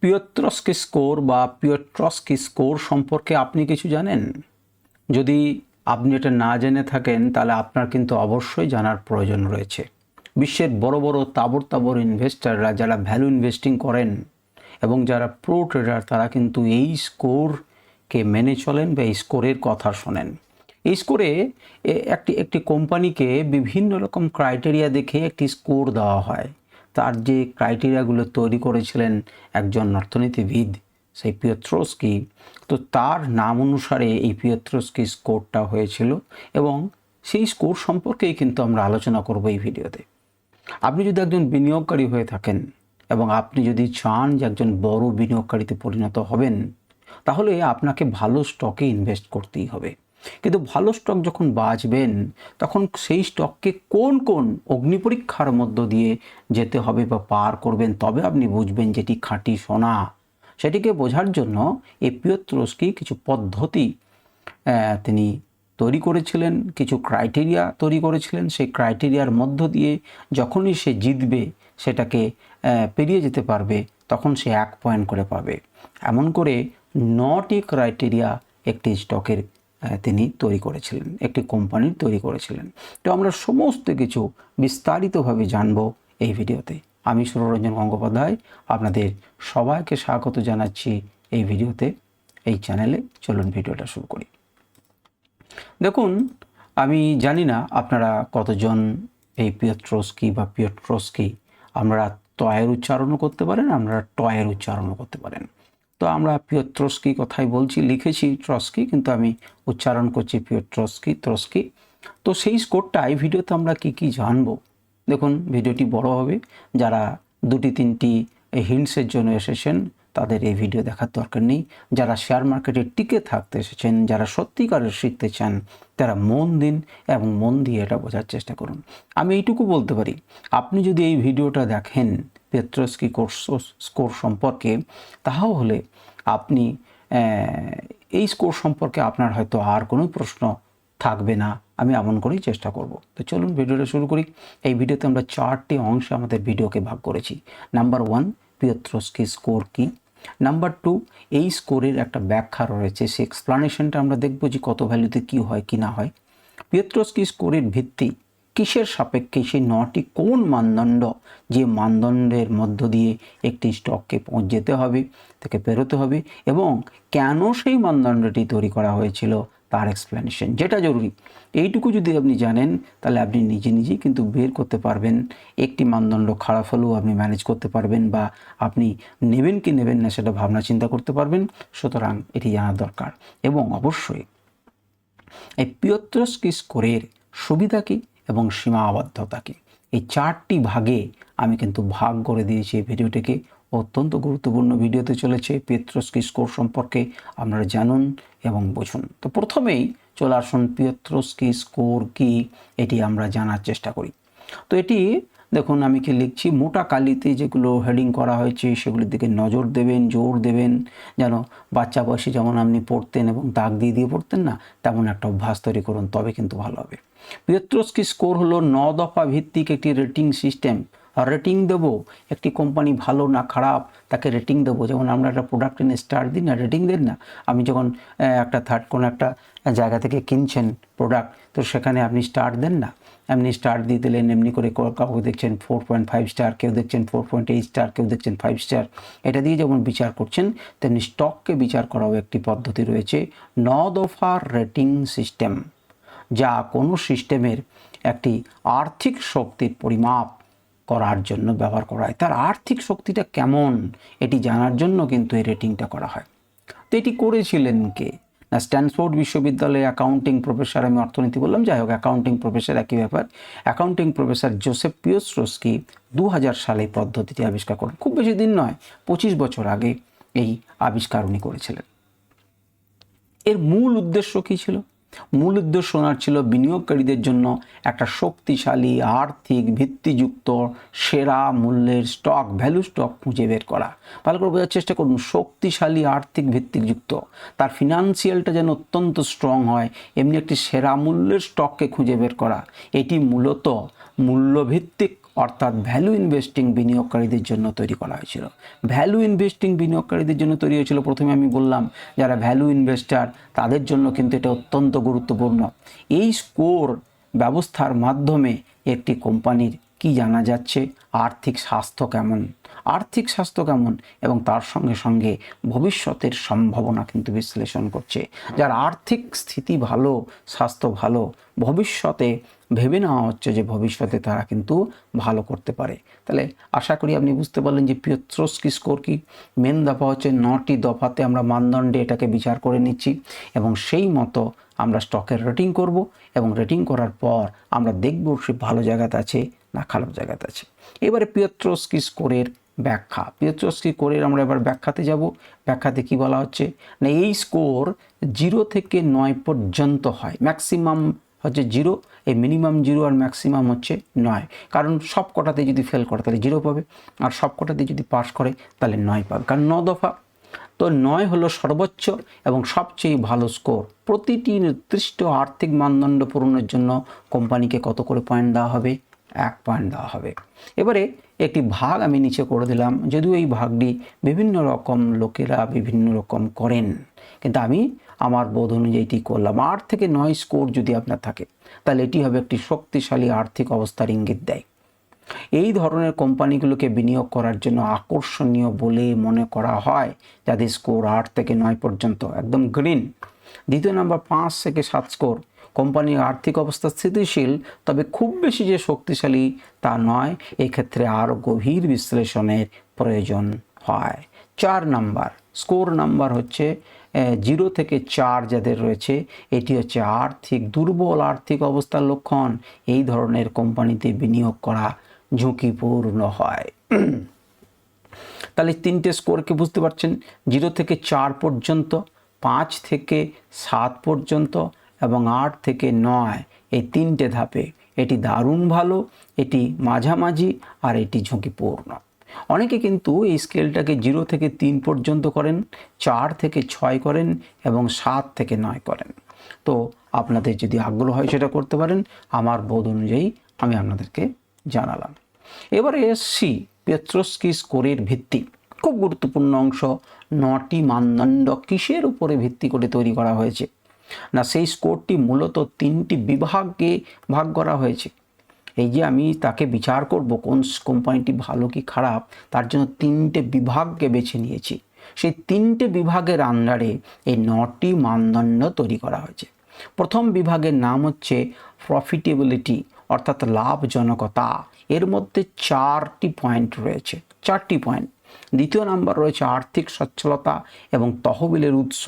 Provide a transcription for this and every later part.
পিওত্রস্কি score বা পিওট্রস্কি score সম্পর্কে আপনি কিছু জানেন? যদি আপনি এটা না জেনে থাকেন, তাহলে আপনার কিন্তু অবশ্যই জানার প্রয়োজন রয়েছে। বিশ্বের বড় বড় তাবর তাবর ইনভেস্টাররা যারা ভ্যালু ইনভেস্টিং করেন এবং যারা প্রো ট্রেডার তারা কিন্তু এই স্কোরকে মেনে চলেন বা এই স্কোরের কথা শোনেন। এই স্কোরে একটি একটি কোম্পানিকে বিভিন্ন রকম ক্রাইটেরিয়া দেখে একটি স্কোর দেওয়া হয়। তার যে ক্রাইটেরিয়াগুলো তৈরি করেছিলেন একজন অর্থনীতিবিদ, সেই পিয়ত্রস্কি, তো তার নাম অনুসারে এই পিয়ত্রস্কি স্কোরটা হয়েছিল এবং সেই স্কোর সম্পর্কেই কিন্তু আমরা আলোচনা করব এই ভিডিওতে। আপনি যদি একজন বিনিয়োগকারী হয়ে থাকেন এবং আপনি যদি চান যে একজন বড় বিনিয়োগকারীতে পরিণত হবেন, তাহলে আপনাকে ভালো স্টকে ইনভেস্ট করতেই হবে। কিন্তু ভালো স্টক যখন বাঁচবেন, তখন সেই স্টককে কোন কোন অগ্নিপরীক্ষার মধ্য দিয়ে যেতে হবে বা পার করবেন, তবে আপনি বুঝবেন যেটি খাঁটি সোনা। সেটিকে বোঝার জন্য এই পিয়ত্রস্কি কিছু পদ্ধতি তিনি তৈরি করেছিলেন, কিছু ক্রাইটেরিয়া তৈরি করেছিলেন। সেই ক্রাইটেরিয়ার মধ্য দিয়ে যখনই সে জিতবে, সেটাকে পেরিয়ে যেতে পারবে, তখন সে এক পয়েন্ট করে পাবে। এমন করে নটি ক্রাইটেরিয়া একটি স্টকের তিনি তৈরি করেছিলেন, একটি কোম্পানির তৈরি করেছিলেন। তো আমরা সমস্ত কিছু বিস্তারিতভাবে জানব এই ভিডিওতে। আমি সুররঞ্জন গঙ্গোপাধ্যায়, আপনাদের সবাইকে স্বাগত জানাচ্ছি এই ভিডিওতে, এই চ্যানেলে চলুন ভিডিওটা শুরু করি। দেখুন, আমি জানি না আপনারা কতজন এই পিয়ট্রস্কি বা পিয়ট্রস্কি, আমরা তয়ের উচ্চারণও করতে পারেন, আমরা টয়ের উচ্চারণও করতে পারেন। তো আমরা পিয়ট্রস্কি কথাই বলছি, লিখেছি ট্রস্কি কিন্তু আমি উচ্চারণ করছি পিয়ট্রস্কি ত্রস্কি তো সেই স্কোরটা এই ভিডিওতে আমরা কি কি জানব? দেখুন, ভিডিওটি বড় হবে। যারা দুটি, তিনটি হিন্টসের জন্য এসেছেন, তাদের এই ভিডিও দেখার দরকার নেই। যারা শেয়ার মার্কেটে টিকে থাকতে এসেছেন, যারা সত্যিকারের শিখতে চান, তারা মন দিন এবং মন দিয়ে এটা বোঝার চেষ্টা করুন। আমি এইটুকু বলতে পারি, আপনি যদি এই ভিডিওটা দেখেন পেত্রস্কি স্কোর সম্পর্কে, তাহাও হলে আপনি এই স্কোর সম্পর্কে আপনার হয়তো আর কোনো প্রশ্ন থাকবে না। আমি এমন করেই চেষ্টা করব। তো চলুন ভিডিওটা শুরু করি। এই ভিডিওতে আমরা চারটি অংশে আমাদের ভিডিওকে ভাগ করেছি। নাম্বার ওয়ান পিয়ত্রস্কি স্কোর কি? নাম্বার টু এই স্কোরের একটা ব্যাখ্যা রয়েছে। সে এক্সপ্লানেশনটা আমরা দেখব যে কত ভ্যালুতে কি হয়, কি না হয়। পিয়ত্রস্কি স্কোরের ভিত্তি কিসের সাপেক্ষে সেই নটি কোন মানদণ্ড যে মানদণ্ডের মধ্য দিয়ে একটি স্টককে যেতে হবে, তাকে পেরোতে হবে এবং কেন সেই মানদণ্ডটি তৈরি করা হয়েছিল তার এক্সপ্লেনেশন যেটা জরুরি। এইটুকু যদি আপনি জানেন, তাহলে আপনি নিজে নিজেই কিন্তু বের করতে পারবেন। একটি মানদণ্ড খারাপ হলেও আপনি ম্যানেজ করতে পারবেন বা আপনি নেবেন কি নেবেন না সেটা ভাবনা চিন্তা করতে পারবেন। সুতরাং এটি জানা দরকার। এবং অবশ্যই এই পিয়ত্রস্কি স্কোরের সুবিধা কী? এবং সীমাবদ্ধতা কী এই চারটি ভাগে আমি কিন্তু ভাগ করে দিয়েছি এই ভিডিওটিকে। অত্যন্ত গুরুত্বপূর্ণ ভিডিওতে চলেছে পিয়ত্রস্কি স্কোর সম্পর্কে আপনারা জানুন এবং বুঝুন। তো প্রথমেই চলে আসুন পিয়ত্রস্কি স্কোর কি, এটি আমরা জানার চেষ্টা করি। তো এটি দেখুন, আমি কি লিখছি, মোটা কালিতে যেগুলো হেডিং করা হয়েছে সেগুলির দিকে নজর দেবেন, জোর দেবেন। যেন বাচ্চা বয়সে যেমন আপনি পড়তেন এবং দাগ দিয়ে দিয়ে পড়তেন না, তেমন একটা অভ্যাস তৈরি করুন, তবে কিন্তু ভালো হবে। পিয়ত্রস্কি স্কোর হলো ন দফা ভিত্তিক একটি রেটিং সিস্টেম। রেটিং দেব, একটি কোম্পানি ভালো না খারাপ, তাকে রেটিং দেবো। যেমন আমরা একটা প্রোডাক্ট এনে স্টার দিই, না, রেটিং দেন না। আমি যখন একটা থার্ড কোনো একটা জায়গা থেকে কিনছেন প্রোডাক্ট তো সেখানে আপনি স্টার দেন না। এমনি স্টার দিয়ে দিলেন, এমনি করে কাউকে দেখছেন ফোর পয়েন্ট ফাইভ স্টার কেউ দেখছেন ফোর পয়েন্ট এইট স্টার কেউ দেখছেন ফাইভ স্টার এটা দিয়ে যেমন বিচার করছেন, তেমনি স্টককে বিচার করাও একটি পদ্ধতি রয়েছে, ন দফার রেটিং সিস্টেম। যা কোনো সিস্টেমের একটি আর্থিক শক্তির পরিমাপ করার জন্য ব্যবহার করা হয়। তার আর্থিক শক্তিটা কেমন এটি জানার জন্য কিন্তু এই রেটিংটা করা হয়। তো এটি করেছিলেন কে? না, স্ট্যানফোর্ড বিশ্ববিদ্যালয়ে অ্যাকাউন্টিং প্রফেসর আমি অর্থনীতি বললাম, যাই হোক অ্যাকাউন্টিং প্রফেসর একই ব্যাপার। অ্যাকাউন্টিং প্রফেসর জোসেফ পিওস্ট্রস্কি দু হাজার সালে পদ্ধতিটি আবিষ্কার করেন। খুব বেশি দিন নয়, পঁচিশ বছর আগে এই আবিষ্কার উনি করেছিলেন। এর মূল উদ্দেশ্য কী ছিল? মূল উদ্দেশ্য ওনার ছিল বিনিয়োগকারীদের জন্য একটা শক্তিশালী, আর্থিক, ভিত্তিযুক্ত, সেরা মূল্যের স্টক ভ্যালু স্টক খুঁজে বের করা। ভালো করে বোঝার চেষ্টা করুন, শক্তিশালী, আর্থিক, ভিত্তিযুক্ত। তার ফিনান্সিয়ালটা যেন অত্যন্ত স্ট্রং হয়, এমনি একটি সেরা মূল্যের স্টককে খুঁজে বের করা। এটি মূলত মূল্যভিত্তিক অর্থাৎ ভ্যালু ইনভেস্টিং বিনিয়োগকারীদের জন্য তৈরি করা হয়েছিল। ভ্যালু ইনভেস্টিং বিনিয়োগকারীদের জন্য তৈরি হয়েছিল প্রথমে আমি বললাম, যারা ভ্যালু ইনভেস্টার তাদের জন্য কিন্তু এটা অত্যন্ত গুরুত্বপূর্ণ। এই স্কোর ব্যবস্থার মাধ্যমে একটি কোম্পানির কি জানা যাচ্ছে, আর্থিক স্বাস্থ্য কেমন, আর্থিক স্বাস্থ্য কেমন, এবং তার সঙ্গে সঙ্গে ভবিষ্যতের সম্ভাবনা কিন্তু বিশ্লেষণ করছে। যার আর্থিক স্থিতি ভালো, স্বাস্থ্য ভালো, ভবিষ্যতে ভেবে নেওয়া হচ্ছে যে ভবিষ্যতে তারা কিন্তু ভালো করতে পারে। তাহলে আশা করি আপনি বুঝতে পারলেন যে পিয়ত্রস্কি স্কোর কি। মেন দফা হচ্ছে নটি দফাতে আমরা মানদণ্ডে এটাকে বিচার করে নিচ্ছি এবং সেই মতো আমরা স্টকের রেটিং করব এবং রেটিং করার পর আমরা দেখব সে ভালো জায়গাতে আছে না খারাপ জায়গাতে আছে। এবারে পিয়ত্রস্কি স্কোরের ব্যাখ্যা। পিয়ত্রস্কি স্কোরের আমরা এবার ব্যাখ্যাতে যাব। ব্যাখ্যাতে কি বলা হচ্ছে? না, এই স্কোর জিরো থেকে নয় পর্যন্ত হয়। ম্যাক্সিমাম হচ্ছে জিরো, এই মিনিমাম জিরো আর ম্যাক্সিমাম হচ্ছে নয়। কারণ সব কটাতে যদি ফেল করে, তাহলে জিরো পাবে। আর সব কটাতে যদি পাস করে, তাহলে নয় পাবে। কারণ ন দফা। তো নয় হলো সর্বোচ্চ এবং সবচেয়ে ভালো স্কোর প্রতিটি নির্দিষ্ট আর্থিক মানদণ্ড পূরণের জন্য কোম্পানিকে কত করে পয়েন্ট দেওয়া হবে? এক পয়েন্ট দেওয়া হবে। এবারে একটি ভাগ আমি নিচে করে দিলাম। যদিও এই ভাগটি বিভিন্ন রকম লোকেরা বিভিন্ন রকম করেন, কিন্তু আমি আমার বোধ অনুযায়ীটি করলাম। আট থেকে নয় স্কোর যদি আপনার থাকে, তাহলে এটি হবে একটি শক্তিশালী আর্থিক অবস্থার ইঙ্গিত দেয়। এই ধরনের কোম্পানিগুলোকে বিনিয়োগ করার জন্য আকর্ষণীয় বলে মনে করা হয়, যাদের স্কোর আট থেকে নয় পর্যন্ত, একদম গ্রিন। দ্বিতীয় নাম্বার পাঁচ থেকে সাত স্কোর, কোম্পানির আর্থিক অবস্থা স্থিতিশীল, তবে খুব বেশি যে শক্তিশালী তা নয়, এক্ষেত্রে আরও গভীর বিশ্লেষণের প্রয়োজন হয়। চার নাম্বার, স্কোর নাম্বার হচ্ছে জিরো থেকে চার যাদের রয়েছে, এটি হচ্ছে আর্থিক দুর্বল আর্থিক অবস্থার লক্ষণ। এই ধরনের কোম্পানিতে বিনিয়োগ করা ঝুঁকিপূর্ণ হয়। তাহলে তিনটে স্কোরকে বুঝতে পারছেন? জিরো থেকে চার পর্যন্ত, পাঁচ থেকে সাত পর্যন্ত এবং আট থেকে নয়, এই তিনটে ধাপে। এটি দারুণ ভালো, এটি মাঝামাঝি আর এটি ঝুঁকিপূর্ণ। অনেকে কিন্তু এই স্কেলটাকে জিরো থেকে তিন পর্যন্ত করেন, চার থেকে ছয় করেন এবং সাত থেকে নয় করেন। তো আপনাদের যদি আগ্রহ হয় সেটা করতে পারেন, আমার বোধ অনুযায়ী আমি আপনাদেরকে জানালাম। এবারে এসছি পেত্রস্কি স্কোরের ভিত্তি। খুব গুরুত্বপূর্ণ অংশ, নটি মানদণ্ড কিসের উপরে ভিত্তি করে তৈরি করা হয়েছে? না, সেই স্কোরটি মূলত তিনটি বিভাগকে ভাগ করা হয়েছে। এই যে আমি তাকে বিচার করব, কোন কোম্পানিটি ভালো কি খারাপ, তার জন্য তিনটে বিভাগকে বেছে নিয়েছি। সেই তিনটে বিভাগের আন্ডারে এই নটি মানদণ্ড তৈরি করা হয়েছে। প্রথম বিভাগের নাম হচ্ছে প্রফিটেবিলিটি অর্থাৎ লাভজনকতা। এর মধ্যে চারটি পয়েন্ট রয়েছে, চারটি পয়েন্ট দ্বিতীয় নাম্বার রয়েছে আর্থিক সচ্ছলতা এবং তহবিলের উৎস।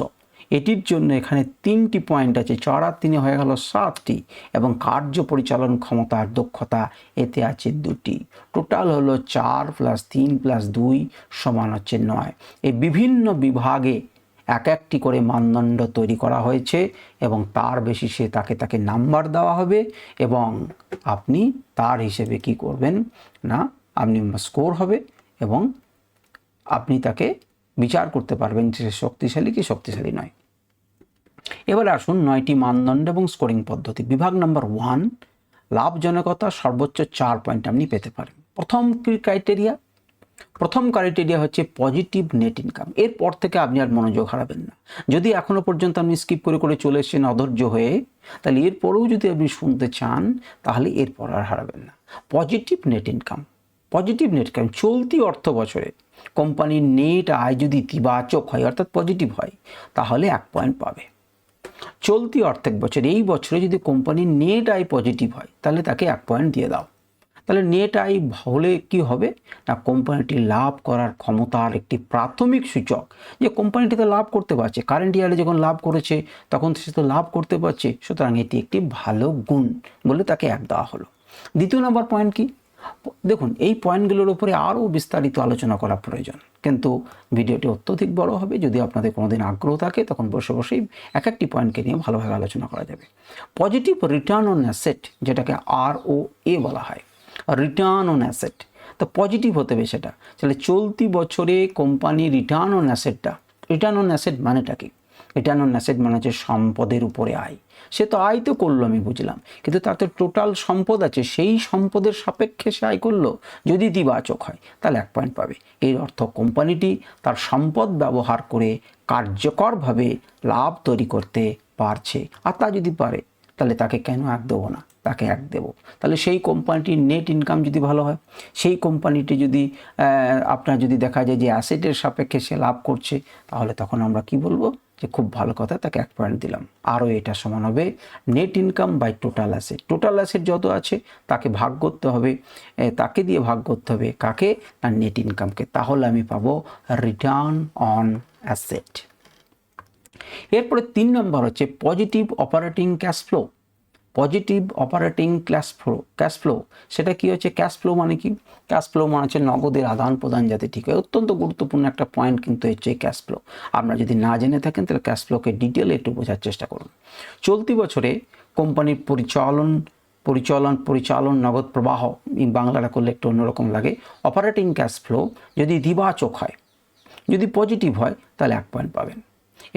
এটির জন্য এখানে তিনটি পয়েন্ট আছে। চার আর তিনে হয়ে গেল সাতটি এবং কার্য পরিচালন ক্ষমতার দক্ষতা এতে আছে দুটি। টোটাল হলো চার প্লাস তিন প্লাস দুই সমান হচ্ছে নয়। এই বিভিন্ন বিভাগে এক একটি করে মানদণ্ড তৈরি করা হয়েছে এবং তার বেশি সে তাকে তাকে নাম্বার দেওয়া হবে এবং আপনি তার হিসেবে কি করবেন না, আপনি স্কোর হবে এবং আপনি তাকে বিচার করতে পারবেন যে শক্তিশালী কি শক্তিশালী নয়। এবারে আসুন নয়টি মানদণ্ড এবং স্কোরিং পদ্ধতি। বিভাগ নাম্বার ওয়ান লাভজনকতা সর্বোচ্চ চার পয়েন্ট আপনি পেতে পারেন। প্রথম ক্রাইটেরিয়া প্রথম ক্রাইটেরিয়া হচ্ছে পজিটিভ নেট ইনকাম এরপর থেকে আপনি আর মনোযোগ হারাবেন না। যদি এখনও পর্যন্ত আপনি স্কিপ করে করে চলে এসেছেন অধৈর্য হয়ে, তাহলে এরপরেও যদি আপনি শুনতে চান, তাহলে এরপর আর হারাবেন না। Positive net income positive net income চলতি অর্থ বছরে কোম্পানির নেট আয় যদি ইতিবাচক হয়, অর্থাৎ পজিটিভ হয়, তাহলে এক পয়েন্ট পাবে। চলতি অর্থেক বছর, এই বছরে যদি কোম্পানির নেট আয় পজিটিভ হয়, তাহলে তাকে এক পয়েন্ট দিয়ে দাও। তাহলে নেট আয় হলে কি হবে? না কোম্পানিটি লাভ করার ক্ষমতার একটি প্রাথমিক সূচক। যে কোম্পানিটি তো লাভ করতে পারছে কারেন্ট ইয়ারে যখন লাভ করেছে, তখন সে তো লাভ করতে পারছে, সুতরাং এটি একটি ভালো গুণ বলে তাকে এক দেওয়া হলো। দ্বিতীয় নম্বর পয়েন্ট কি? দেখুন, এই পয়েন্টগুলোর উপরে আরও বিস্তারিত আলোচনা করা প্রয়োজন। কিন্তু ভিডিওটি অত্যধিক বড় হবে, যদি আপনাদের কোনোদিন আগ্রহ থাকে, তখন বসে বসেই এক একটি পয়েন্টকে নিয়ে ভালোভাবে আলোচনা করা যাবে। পজিটিভ রিটার্ন অন অ্যাসেট যেটাকে আর ও এ বলা হয় রিটার্ন অন অ্যাসেট তো পজিটিভ হতে হবে সেটা। তাহলে চলতি বছরে কোম্পানি রিটার্ন অন অ্যাসেটটা রিটার্ন অন অ্যাসেট মানেটা কি? রিটার্ন অন অ্যাসেট মানে হচ্ছে সম্পদের উপরে আয়। সে তো আয় তো করল, আমি বুঝলাম। কিন্তু তার তো টোটাল সম্পদ আছে, সেই সম্পদের সাপেক্ষে সে আয় করল, যদি ইতিবাচক হয়, তাহলে এক পয়েন্ট পাবে। এর অর্থ কোম্পানিটি তার সম্পদ ব্যবহার করে কার্যকরভাবে লাভ তৈরি করতে পারছে। আর তা যদি পারে, তাহলে তাকে কেন এক দেবো না? তাকে এক দেব। তাহলে সেই কোম্পানিটির নেট ইনকাম যদি ভালো হয়, সেই কোম্পানিটি যদি আপনার যদি দেখা যায় যে অ্যাসেটের সাপেক্ষে সে লাভ করছে, তাহলে তখন আমরা কি বলব? যে খুব ভালো কথা, তাকে এক পয়েন্ট দিলাম। আরও এটা সমান হবে net income by total asset total asset যত আছে, তাকে ভাগ করতে হবে তাকে দিয়ে ভাগ করতে হবে কাকে? না নেট ইনকামকে তাহলে আমি পাব রিটার্ন অন অ্যাসেট এরপরে তিন নম্বর হচ্ছে positive operating cash flow positive operating cash flow cash flow সেটা কি হচ্ছে? ক্যাশ ফ্লো মানে কি? ক্যাশ ফ্লো মানে হচ্ছে নগদের আদান প্রদান যাতে ঠিক হয়। অত্যন্ত গুরুত্বপূর্ণ একটা পয়েন্ট কিন্তু হচ্ছে ক্যাশ ফ্লো আপনারা যদি না জেনে থাকেন, তাহলে ক্যাশ ফ্লোকে ডিটেলে একটু বোঝার চেষ্টা করুন। চলতি বছরে কোম্পানির পরিচালন পরিচালন পরিচালন নগদ প্রবাহ বাংলাটা করলে একটু অন্যরকম লাগে। অপারেটিং ক্যাশ ফ্লো যদি ইতিবাচক হয়, যদি পজিটিভ হয়, তাহলে এক পয়েন্ট পাবেন।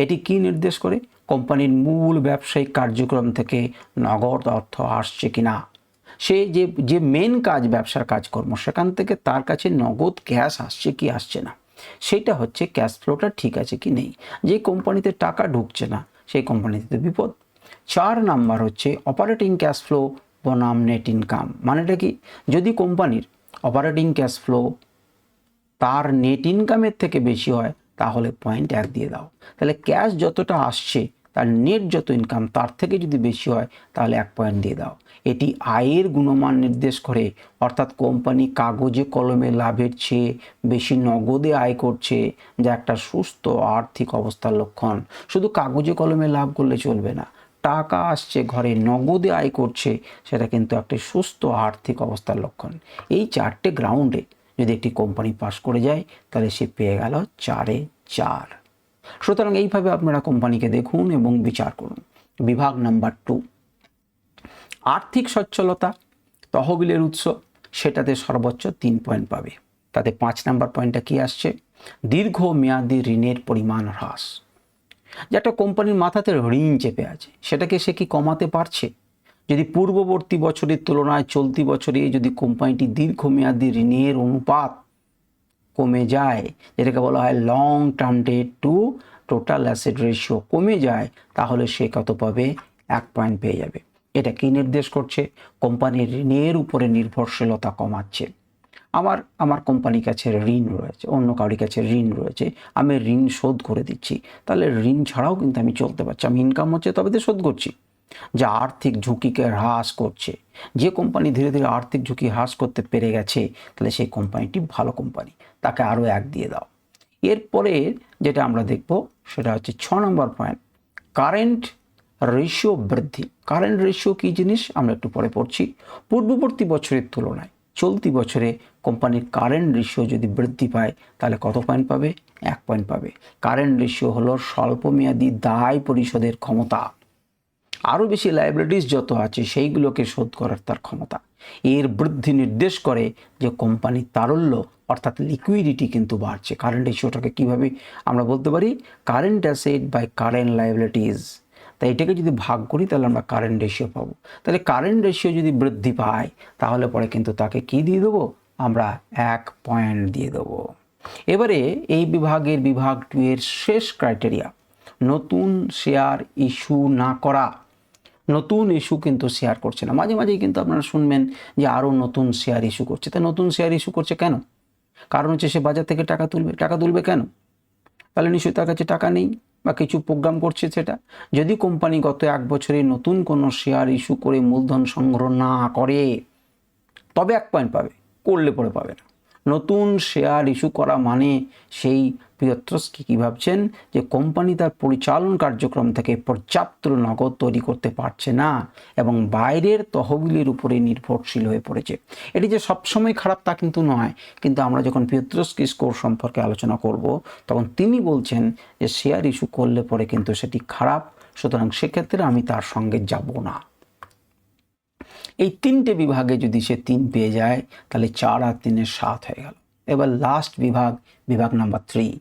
এটি কি নির্দেশ করে? কোম্পানির মূল ব্যবসায়িক কার্যক্রম থেকে নগদ অর্থ আসছে কিনা? সে যে যে মেন কাজ ব্যবসার কাজকর্ম, সেখান থেকে তার কাছে নগদ ক্যাশ আসছে কি আসছে না? সেটা হচ্ছে ক্যাশ ফ্লোটা ঠিক আছে কি নেই। যে কোম্পানিতে টাকা ঢুকছে না, সেই কোম্পানিতে তো বিপদ। চার নাম্বার হচ্ছে অপারেটিং ক্যাশ ফ্লো বনাম নেট ইনকাম মানেটা কি? যদি কোম্পানির অপারেটিং ক্যাশ ফ্লো তার নেট ইনকামের থেকে বেশি হয় তাহলে পয়েন্ট এক দিয়ে দাও। তাহলে ক্যাশ যতটা আসছে, তার নেট যত ইনকাম তার থেকে যদি বেশি হয়, তাহলে এক পয়েন্ট দিয়ে দাও। এটি আয়ের গুণমান নির্দেশ করে। অর্থাৎ কোম্পানি কাগজে, কলমে লাভের চেয়ে বেশি নগদে আয় করছে, যা একটা সুস্থ আর্থিক অবস্থার লক্ষণ। শুধু কাগজে, কলমে লাভ করলে চলবে না। টাকা আসছে, ঘরে নগদে আয় করছে, সেটা কিন্তু একটি সুস্থ আর্থিক অবস্থার লক্ষণ। এই চারটে গ্রাউন্ডে যদি একটি কোম্পানি পাশ করে যায়, তাহলে সে পেয়ে গেল চারে চার। সুতরাং এইভাবে আপনারা কোম্পানিকে দেখুন এবং বিচার করুন। বিভাগ নাম্বার টু। আর্থিক সচ্ছলতা, তহবিলের উৎস, সেটাতে সর্বোচ্চ তিন পয়েন্ট পাবে। তাতে পাঁচ নাম্বার পয়েন্টটা কি আসছে? দীর্ঘ মেয়াদি ঋণের পরিমাণ হ্রাস। যে একটা কোম্পানির মাথাতে ঋণ চেপে আছে, সেটাকে সে কি কমাতে পারছে? যদি পূর্ববর্তী বছরের তুলনায় চলতি বছরে যদি কোম্পানিটি দীর্ঘমেয়াদী ঋণের অনুপাত কমে যায়, যেটাকে বলা হয় long term debt to total asset ratio কমে যায়, তাহলে সে কত পাবে? এক পয়েন্ট পেয়ে যাবে। এটা কি নির্দেশ করছে? কোম্পানির ঋণের উপরে নির্ভরশীলতা কমাচ্ছে। আমার আমার কোম্পানির কাছে ঋণ রয়েছে, অন্য কারোর কাছে ঋণ রয়েছে, আমি ঋণ শোধ করে দিচ্ছি। তাহলে ঋণ ছাড়াও কিন্তু আমি চলতে পারছি, আমি ইনকাম হচ্ছে তবে তো শোধ করছি। যা আর্থিক ঝুঁকিকে হ্রাস করছে। যে কোম্পানি ধীরে ধীরে আর্থিক ঝুঁকি হ্রাস করতে পেরে গেছে, তাহলে সেই কোম্পানিটি ভালো কোম্পানি। তাকে আরও এক দিয়ে দাও। এরপরে যেটা আমরা দেখব, সেটা হচ্ছে ছ নম্বর পয়েন্ট কারেন্ট রেশিও বৃদ্ধি। কারেন্ট রেশিও কী জিনিস? আমরা একটু পরে পড়ছি। পূর্ববর্তী বছরের তুলনায় চলতি বছরে কোম্পানির কারেন্ট রেশিও যদি বৃদ্ধি পায়, তাহলে কত পয়েন্ট পাবে? এক পয়েন্ট পাবে। কারেন্ট রেশিও হলো স্বল্পমেয়াদী দায় পরিশোধের ক্ষমতা। আরও বেশি লাইবিলিটিস যত আছে সেইগুলোকে শোধ করার তার ক্ষমতা। এর বৃদ্ধি নির্দেশ করে যে কোম্পানির তারল্য অর্থাৎ লিকুইডিটি কিন্তু বাড়ছে। কারেন্ট রেশিওটাকে কীভাবে আমরা বলতে পারি? Current asset by current liabilities তাই এটাকে যদি ভাগ করি তাহলে আমরা কারেন্ট রেশিও পাবো। তাহলে কারেন্ট রেশিও যদি বৃদ্ধি পায়, তাহলে পরে কিন্তু তাকে কি দিয়ে দেবো? আমরা এক পয়েন্ট দিয়ে দেবো। এবারে এই বিভাগের বিভাগ টু এর শেষ ক্রাইটেরিয়া নতুন শেয়ার ইস্যু না করা। নতুন ইস্যু কিন্তু শেয়ার করছে না। মাঝে মাঝেই কিন্তু আপনারা শুনবেন যে আরও নতুন শেয়ার ইস্যু করছে। তা নতুন শেয়ার ইস্যু করছে কেন? কারণ হচ্ছে সে বাজার থেকে টাকা তুলবে। টাকা তুলবে কেন? তাহলে নিশ্চয়ই তার কাছে টাকা নেই বা কিছু প্রোগ্রাম করছে সেটা। যদি কোম্পানি গত এক বছরে নতুন কোনো শেয়ার ইস্যু করে মূলধন সংগ্রহ না করে, তবে এক পয়েন্ট পাবে, করলে পরে পাবে না। নতুন শেয়ার ইস্যু করা মানে সেই প্রিয়ত্রস্কি কী ভাবছেন? যে কোম্পানি তার পরিচালন কার্যক্রম থেকে পর্যাপ্ত নগদ তৈরি করতে পারছে না এবং বাইরের তহবিলের উপরে নির্ভরশীল হয়ে পড়েছে। এটি যে সবসময় খারাপ তা কিন্তু নয়। কিন্তু আমরা যখন পিয়ত্রস্কি স্কোর সম্পর্কে আলোচনা করব, তখন তিনি বলছেন যে শেয়ার ইস্যু করলে পরে কিন্তু সেটি খারাপ। সুতরাং সেক্ষেত্রে আমি তার সঙ্গে যাব না। এই তিনটে বিভাগে যদি সে তিন পেয়ে যায়, তাহলে চার আর তিনের সাত হয়ে গেল। এবার লাস্ট বিভাগ বিভাগ নাম্বার থ্রি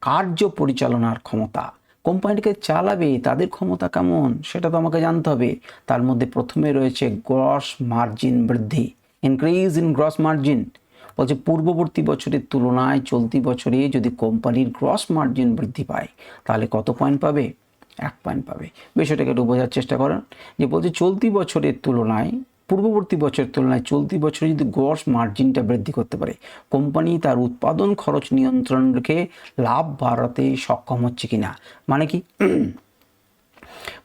কার্য পরিচালনার ক্ষমতা। কোম্পানিটিকে চালাবে, তাদের ক্ষমতা কেমন? সেটা তো আমাকে জানতে হবে। তার মধ্যে প্রথমে রয়েছে গ্রস মার্জিন বৃদ্ধি। ইনক্রিজ ইন গ্রস মার্জিন বলছে পূর্ববর্তী বছরের তুলনায় চলতি বছরে যদি কোম্পানির গ্রস মার্জিন বৃদ্ধি পায়, তাহলে কত পয়েন্ট পাবে? এক পয়েন্ট পাবে। বিষয়টাকে একটু বোঝার চেষ্টা করেন। যে বলছে চলতি বছরের তুলনায় পূর্ববর্তী বছরের তুলনায় চলতি বছরে যদি গ্রস মার্জিনটা বৃদ্ধি করতে পারে কোম্পানি তার উৎপাদন খরচ নিয়ন্ত্রণ রেখে লাভ বাড়াতে সক্ষম হচ্ছে কিনা? মানে কি?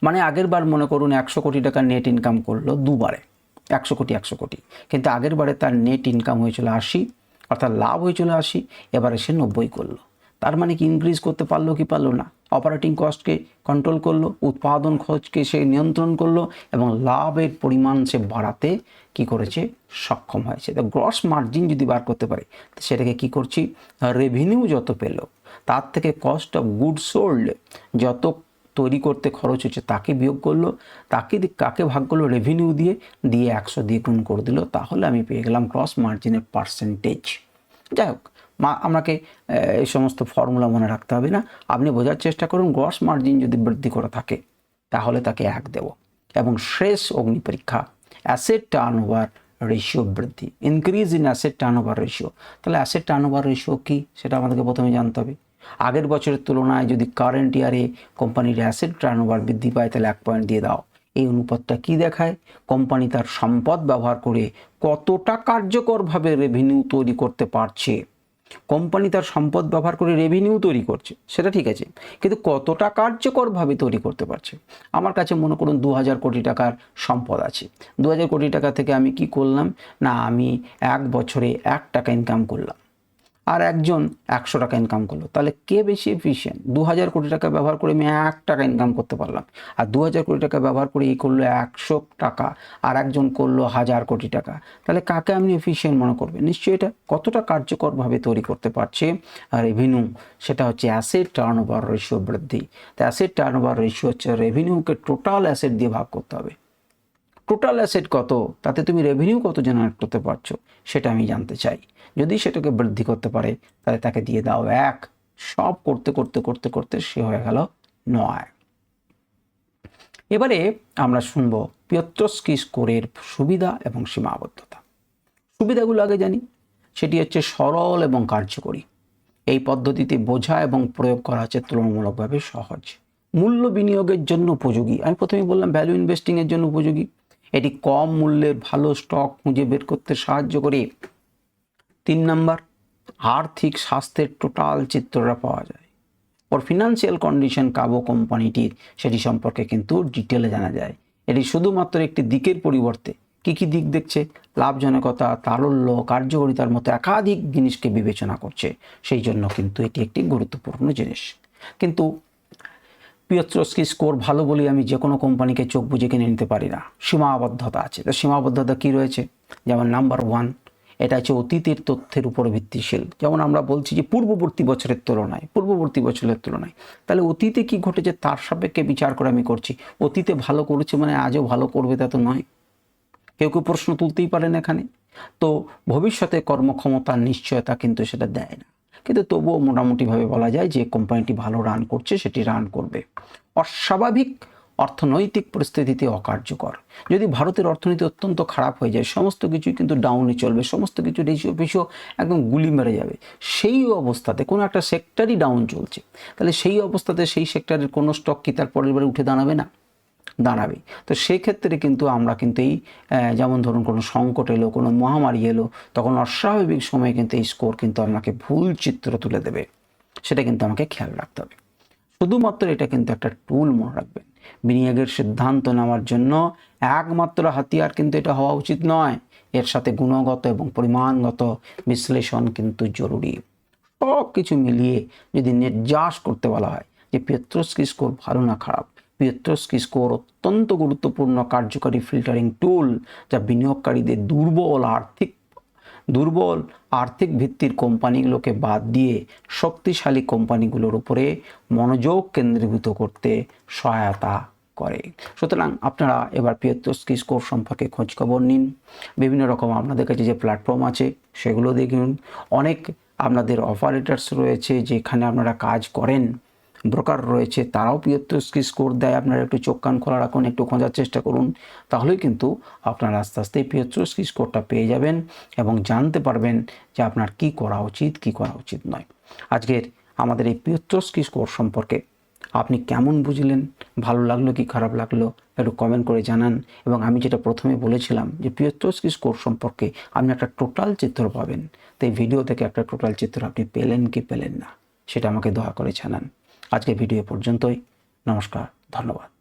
মানে আগের বার মনে করুন একশো কোটি টাকা নেট ইনকাম করল দুবারে, একশো কোটি একশো কোটি। কিন্তু আগের বারে তার নেট ইনকাম হয়েছিল আশি, অর্থাৎ লাভ হয়েছিল আশি, এবারে সে নব্বই করল। তার মানে কি ইনক্রিজ করতে পারল কি পারল না? অপারেটিং কস্টকে কন্ট্রোল করল, উৎপাদন খরচকে সে নিয়ন্ত্রণ করল এবং লাভের পরিমাণ সে বাড়াতে কি করেছে? সক্ষম হয়েছে। তো গ্রস মার্জিন যদি বার করতে পারে, তো সেটাকে কি করছি? রেভিনিউ যত পেল, তার থেকে কস্ট অফ গুড সোল্ড যত তৈরি করতে খরচ হচ্ছে তাকে বিয়োগ করল, তাকে কাকে ভাগ করল? রেভিনিউ দিয়ে দিয়ে একশো দিয়ে গুণ করে দিল, তাহলে আমি পেয়ে গেলাম ক্রস মার্জিনের পার্সেন্টেজ যাই হোক মা, আমাকে এই সমস্ত ফর্মুলা মনে রাখতে হবে না। আপনি বোঝার চেষ্টা করুন গ্রস মার্জিন যদি বৃদ্ধি করে থাকে, তাহলে তাকে এক দেব। এবং শেষ অগ্নি পরীক্ষা অ্যাসেট টার্ন ওভার রেশিও বৃদ্ধি। Increase in asset turnover ratio তাহলে অ্যাসেট টার্ন ওভার রেশিও কী? সেটা আমাদেরকে প্রথমে জানতে হবে। আগের বছরের তুলনায় যদি কারেন্ট ইয়ারে কোম্পানির অ্যাসেট টার্ন ওভার বৃদ্ধি পায়, তাহলে এক পয়েন্ট দিয়ে দাও। এই অনুপাতটা কি দেখায়? কোম্পানি তার সম্পদ ব্যবহার করে কতটা কার্যকরভাবে রেভিনিউ তৈরি করতে পারছে? কোম্পানি তার সম্পদ ব্যবহার করে রেভিনিউ তৈরি করছে, সেটা ঠিক আছে, কিন্তু কতটা কার্যকরভাবে তৈরি করতে পারছে? আমার কাছে মনে করুন দু হাজার কোটি টাকার সম্পদ আছে। দু হাজার কোটি টাকা থেকে আমি কি করলাম? না, আমি এক বছরে এক টাকা ইনকাম করলাম। আর একজন একশো টাকা ইনকাম করল। তাহলে কে বেশি এফিসিয়েন্ট দু হাজার কোটি টাকা ব্যবহার করে আমি এক টাকা ইনকাম করতে পারলাম। আর দু হাজার কোটি টাকা ব্যবহার করে এই করল একশো টাকা, আর একজন করল হাজার কোটি টাকা। তাহলে কাকে আপনি এফিসিয়েন্ট মনে করবেন? নিশ্চয়ই এটা কতটা কার্যকরভাবে তৈরি করতে পারছে? রেভিনিউ সেটা হচ্ছে অ্যাসেট টার্ন ওভার রেশিও বৃদ্ধি। তো অ্যাসেট টার্ন ওভার রেশিও হচ্ছে রেভিনিউকে টোটাল অ্যাসেট দিয়ে ভাগ করতে হবে। টোটাল অ্যাসেট কত? তাতে তুমি রেভিনিউ কত জেনারেট করতে পারছ? সেটা আমি জানতে চাই। যদি সেটাকে বৃদ্ধি করতে পারে, তাহলে তাকে দিয়ে দাও এক। সব করতে করতে করতে করতে সে হয়ে গেল নয়। এবারে আমরা শুনব পিয়ত্রস্কি স্কোরের সুবিধা এবং সীমাবদ্ধতা। সুবিধাগুলো আগে জানি। সেটি হচ্ছে সরল এবং কার্যকরী। এই পদ্ধতিতে বোঝা এবং প্রয়োগ করা হচ্ছে তুলনামূলকভাবে সহজ। মূল্য বিনিয়োগের জন্য উপযোগী। আমি প্রথমে বললাম ভ্যালু ইনভেস্টিংয়ের জন্য উপযোগী। এটি কম মূল্যের ভালো স্টক খুঁজে বের করতে সাহায্য করে। তিন নাম্বার, আর্থিক স্বাস্থ্যের টোটাল চিত্রটা পাওয়া যায়। ওর ফিনান্সিয়াল কন্ডিশন কাবো কোম্পানিটির সেটি সম্পর্কে কিন্তু ডিটেলে জানা যায়। এটি শুধুমাত্র একটি দিকের পরিবর্তে কী কী দিক দেখছে, লাভজনকতা, তারল্য, কার্যকারিতার মতো একাধিক জিনিসকে বিবেচনা করছে। সেই জন্য কিন্তু এটি একটি গুরুত্বপূর্ণ জিনিস। কিন্তু পিয়ত্রস্কি স্কোর ভালো বলে আমি যে কোনো কোম্পানিকে চোখ বুঝে কিনে নিতে পারি না। সীমাবদ্ধতা আছে। তো সীমাবদ্ধতা কী রয়েছে? যেমন নাম্বার ওয়ান, এটা হচ্ছে অতীতের তথ্যের উপর ভিত্তিশীল। যেমন আমরা বলছি যে পূর্ববর্তী বছরের তুলনায়, পূর্ববর্তী বছরের তুলনায়। তাহলে অতীতে কি ঘটেছে তার সাপেক্ষে বিচার করে আমি করছি। অতীতে ভালো করেছে মানে আজও ভালো করবে তা তো নয়। কেউ কেউ প্রশ্ন তুলতেই পারেন এখানে। তো ভবিষ্যতে কর্মক্ষমতার নিশ্চয়তা কিন্তু সেটা দেয় না। কিন্তু তবুও মোটামুটিভাবে বলা যায় যে কোম্পানিটি ভালো রান করছে, সেটি রান করবে। অস্বাভাবিক অর্থনৈতিক পরিস্থিতিতে অকার্যকর। যদি ভারতের অর্থনীতি অত্যন্ত খারাপ হয়ে যায়, সমস্ত কিছুই কিন্তু ডাউনে চলবে, সমস্ত কিছু রেশিও পেশিও একদম গুলি মেরে যাবে। সেই অবস্থাতে কোনো একটা সেক্টরই ডাউন চলছে। তাহলে সেই অবস্থাতে সেই সেক্টরের কোনো স্টক কি তার পরের বারে উঠে দাঁড়াবে না? দাঁড়াবে। তো সেক্ষেত্রে কিন্তু আমরা কিন্তু এই যেমন ধরুন কোনো সংকট এলো, কোনো মহামারী এলো, তখন অস্বাভাবিক সময়ে কিন্তু এই স্কোর কিন্তু আপনাকে ভুল চিত্র তুলে দেবে। সেটা কিন্তু আমাকে খেয়াল রাখতে হবে। শুধুমাত্র এটা কিন্তু একটা টুল মনে রাখবেন। বিনিয়োগের সিদ্ধান্ত নেওয়ার জন্য একমাত্র হাতিয়ার কিন্তু এটা হওয়া উচিত নয়। এর সাথে গুণগত এবং পরিমাণগত বিশ্লেষণ কিন্তু জরুরি। সব কিছু মিলিয়ে যদি নির্যাস করতে বলা হয় যে পেত্রস্কি স্কোর ভালো না খারাপ পেত্রস্কি স্কোর অত্যন্ত গুরুত্বপূর্ণ কার্যকারী ফিল্টারিং টুল যা বিনিয়োগকারীদের দুর্বল আর্থিক দুর্বল আর্থিক ভিত্তির কোম্পানিগুলোকে বাদ দিয়ে শক্তিশালী কোম্পানিগুলোর উপরে মনোযোগ কেন্দ্রীভূত করতে সহায়তা করে। সুতরাং আপনারা এবার পিয়ত্তস্কি স্কোর সম্পর্কে খোঁজখবর নিন। বিভিন্ন রকম আপনাদের কাছে যে প্ল্যাটফর্ম আছে, সেগুলো দেখুন। অনেক আপনাদের অপারেটার্স রয়েছে যেখানে আপনারা কাজ করেন। ব্রোকার রয়েছে, তারাও পিওত্রস্কি স্কোর দেয়। আপনারা একটু চোখ কান খোলা রাখুন, একটু খোঁজার চেষ্টা করুন, তাহলেই কিন্তু আপনারা আস্তে আস্তে পিওত্রস্কি স্কোরটা পেয়ে যাবেন এবং জানতে পারবেন যে আপনার কি করা উচিত, কি করা উচিত নয়। আজকের আমাদের এই পিওত্রস্কি স্কোর সম্পর্কে আপনি কেমন বুঝলেন? ভালো লাগল কি খারাপ লাগল? একটু কমেন্ট করে জানান। এবং আমি যেটা প্রথমে বলেছিলাম যে পিওত্রস্কি স্কোর সম্পর্কে আপনি একটা টোটাল চিত্র পাবেন। তো এই ভিডিও থেকে একটা টোটাল চিত্র আপনি পেলেন কি পেলেন না, সেটা আমাকে দয়া করে জানান। আজকে ভিডিও পর্যন্তই। নমস্কার ধন্যবাদ।